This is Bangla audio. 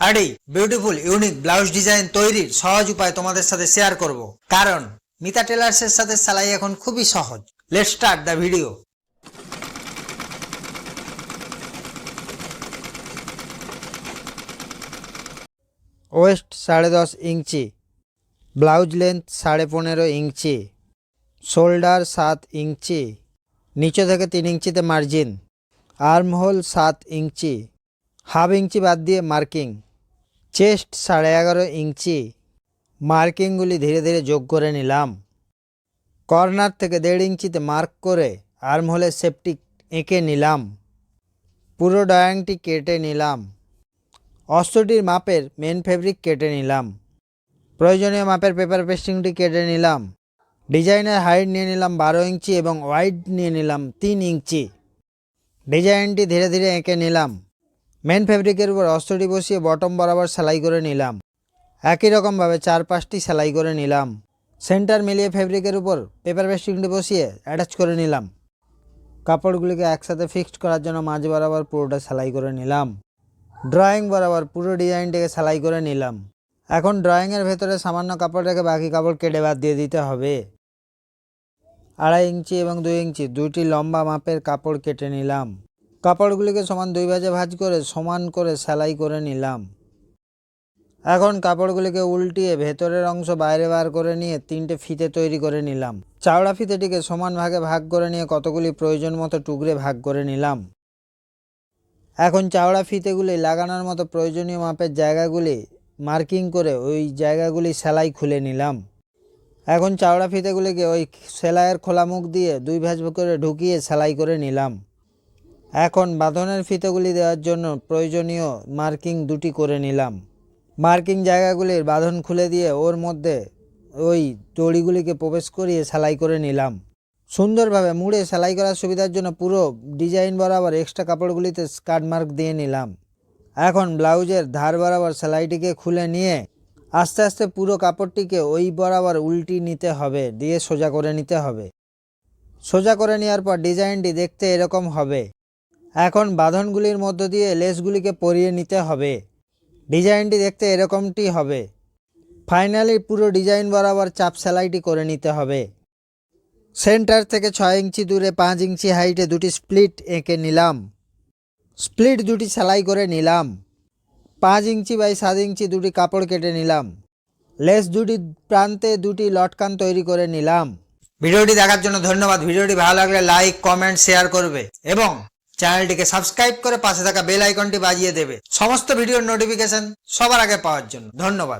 আর এই বিউটিফুল ইউনিক ব্লাউজ ডিজাইন তৈরির সহজ উপায় তোমাদের সাথে শেয়ার করব। কারণ মিতা টেলার্সের সাথে সেলাই এখন খুবই সহজ। Let start the video waist সাড়ে দশ ইঞ্চি। ব্লাউজ লেন্থ সাড়ে পনেরো ইঞ্চি। শোল্ডার সাত ইঞ্চি। নিচে থেকে তিন ইঞ্চিতে মার্জিন আর্ম হোল সাত ইঞ্চি। হাফ ইঞ্চি বাদ দিয়ে মার্কিং চেস্ট সাড়ে এগারো ইঞ্চি। মার্কিংগুলি ধীরে ধীরে যোগ করে নিলাম। কর্নার থেকে দেড় ইঞ্চিতে মার্ক করে আর্ম হোলের সেপটি এঁকে নিলাম। পুরো ডয়াংটি কেটে নিলাম। অস্ত্রটির মাপের মেন ফেব্রিক কেটে নিলাম। প্রয়োজনীয় মাপের পেপার পেস্টিংটি কেটে নিলাম। ডিজাইনের হাইট নিয়ে নিলাম বারো ইঞ্চি এবং ওয়াইড নিয়ে নিলাম তিন ইঞ্চি। ডিজাইনটি ধীরে ধীরে এঁকে নিলাম। মেন ফেব্রিকের উপর অস্ত্রটি বসিয়ে বটম বরাবর সেলাই করে নিলাম। একই রকমভাবে চার পাঁচটি সেলাই করে নিলাম। সেন্টার মিলিয়ে ফেব্রিকের উপর পেপার পেস্টিংটি বসিয়ে অ্যাটাচ করে নিলাম। কাপড়গুলিকে একসাথে ফিক্সড করার জন্য মাঝ বরাবর পুরোটা সেলাই করে নিলাম। ড্রয়িং বরাবর পুরো ডিজাইনটিকে সেলাই করে নিলাম। এখন ড্রয়িংয়ের ভেতরে সামান্য কাপড় রেখে বাকি কাপড় কেটে বাদ দিয়ে দিতে হবে। আড়াই ইঞ্চি এবং দুই ইঞ্চি দুইটি লম্বা মাপের কাপড় কেটে নিলাম। কাপড়গুলিকে সমান দুই ভাজে ভাজ করে সমান করে সেলাই করে নিলাম। এখন কাপড়গুলিকে উল্টিয়ে ভেতরের অংশ বাইরে বার করে নিয়ে তিনটে ফিতে তৈরি করে নিলাম। চাওড়া ফিতেটিকে সমান ভাগে ভাগ করে নিয়ে কতগুলি প্রয়োজন মতো টুকরে ভাগ করে নিলাম। এখন চাওড়া ফিতেগুলি লাগানোর মতো প্রয়োজনীয় মাপের জায়গাগুলি মার্কিং করে ওই জায়গাগুলি সেলাই খুলে নিলাম। এখন চাওড়া ফিতেগুলিকে ওই সেলাইয়ের খোলা মুখ দিয়ে দুই ভাঁজ করে ঢুকিয়ে সেলাই করে নিলাম। এখন বাঁধনের ফিতেগুলি দেওয়ার জন্য প্রয়োজনীয় মার্কিং দুটি করে নিলাম। মার্কিং জায়গাগুলির বাঁধন খুলে দিয়ে ওর মধ্যে ওই দড়িগুলিকে প্রবেশ করিয়ে সেলাই করে নিলাম। সুন্দরভাবে মুড়ে সেলাই করার সুবিধার জন্য পুরো ডিজাইন বরাবর এক্সট্রা কাপড়গুলিতে স্কার্ট মার্ক দিয়ে নিলাম। এখন ব্লাউজের ধার বরাবর সেলাইটিকে খুলে নিয়ে আস্তে আস্তে পুরো কাপড়টিকে ওই বরাবর উল্টি নিতে হবে, দিয়ে সোজা করে নিতে হবে। সোজা করে নেওয়ার পর ডিজাইনটি দেখতে এরকম হবে। এখন বাঁধনগুলির মধ্য দিয়ে লেসগুলিকে পরিয়ে নিতে হবে। ডিজাইনটি দেখতে এরকমটি হবে। ফাইনালি পুরো ডিজাইন বরাবর চাপ সেলাইটি করে নিতে হবে। সেন্টার থেকে ছয় ইঞ্চি দূরে পাঁচ ইঞ্চি হাইটে দুটি স্প্লিট এঁকে নিলাম। স্প্লিট দুটি সেলাই করে নিলাম। পাঁচ ইঞ্চি বাই সাত ইঞ্চি দুটি কাপড় কেটে নিলাম। লেস দুটি প্রান্তে দুটি লটকান তৈরি করে নিলাম। ভিডিওটি দেখার জন্য ধন্যবাদ। ভিডিওটি ভালো লাগলে লাইক, কমেন্ট, শেয়ার করবে। এবং চ্যানেলটিকে সাবস্ক্রাইব করে পাশে থাকা বেল আইকনটি বাজিয়ে দেবে। সমস্ত ভিডিওর নোটিফিকেশন সবার আগে পাওয়ার জন্য। ধন্যবাদ।